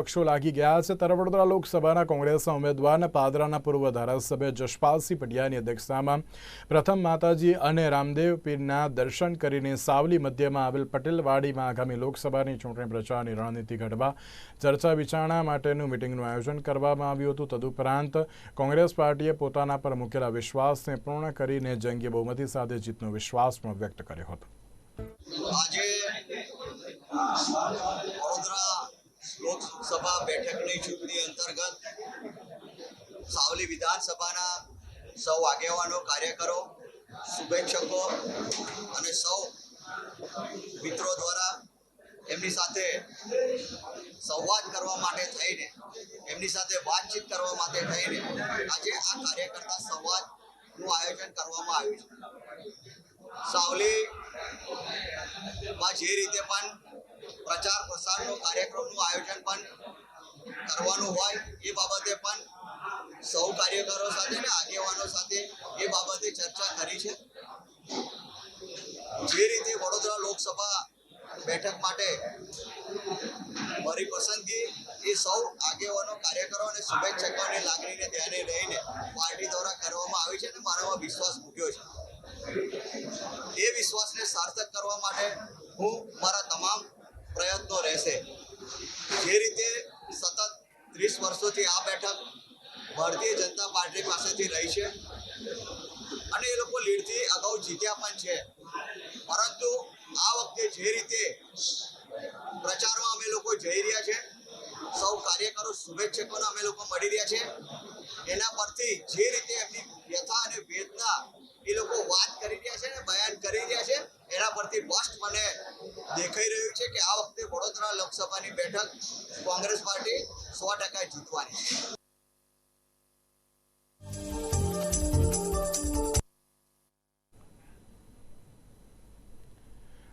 પક્ષો લાગી ગયા છે. ત્યારે વડોદરા લોકસભાના કોંગ્રેસના ઉમેદવાર પાદરાના પૂર્વ ધારાસભ્ય જશપાલસિંહ પટિયાની અધ્યક્ષતામાં પ્રથમ માતાજી અને રામદેવ પીરના દર્શન કરીને સાવલી મધ્યમાં આવેલ પટેલવાડીમાં આગામી લોકસભાની ચૂંટણી પ્રચારની રણનીતિ ઘડવા ચર્ચા વિચારણા માટેનું મિટિંગનું આયોજન કરવામાં આવ્યું હતું. તદુપરાંત કોંગ્રેસ પાર્ટીએ પોતાના પર મૂકેલા વિશ્વાસને પૂર્ણ કરીને જંગી બહુમતી સાથે જીતનો વિશ્વાસ પણ વ્યક્ત કર્યો હતો. લોકસભા બેઠકની ચૂંટણી અંતર્ગત સાવલી વિધાનસભાના સૌ આગેવાનો, કાર્યકરો, શુભેચ્છકો અને સૌ મિત્રો દ્વારા એમની સાથે સંવાદ કરવા માટે થઈને, એમની સાથે વાતચીત કરવા માટે થઈને આજે આ કાર્યકર્તા સંવાદનું આયોજન કરવામાં આવ્યું છે. સાવલી માં જે રીતે પણ પ્રચાર પ્રસારનો કાર્યક્રમનું આયોજન પણ કરવાનું હોય એ બાબતે પણ સૌ કાર્યકરો સાથે ને આગેવાનો સાથે એ બાબતે ચર્ચા કરી છે. જે રીતે વડોદરા લોકસભા બેઠક માટે મારી પસંદગી એ સૌ આગેવાનો, કાર્યકરો અને શુભેચ્છકોની લાગણીને ધ્યાને લઈને પાર્ટી દ્વારા કરવામાં આવી છે અને મારામાં વિશ્વાસ મૂક્યો છે. એ વિશ્વાસને સાર્થક કરવા માટે હું મારા તમામ પ્રયત્નો રહેશે. જે રીતે સતત ત્રીસ વર્ષોથી આ બેઠક ભારતીય જનતા પાર્ટી પાસેથી રહી છે અને એ લોકો લીડથી અગાઉ જીત્યા પણ છે. પરંતુ આ વખતે જે રીતે પ્રચારમાં અમે લોકો જઈ રહ્યા છે, સૌ કાર્યકરો શુભેચ્છકોને અમે લોકો મળી રહ્યા છે. એના પરથી જે રીતે એમની સ્પષ્ટ મને દેખાઈ રહ્યું છે કે આ વખતે વડોદરા લોકસભાની બેઠક કોંગ્રેસ પાર્ટી સો ટકા જીતવાની છે.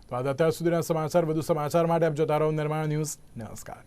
તો આ અત્યાર સુધીના સમાચાર, વધુ સમાચાર માટે આપ જોતા રહો નિર્માણ ન્યૂઝ. નમસ્કાર.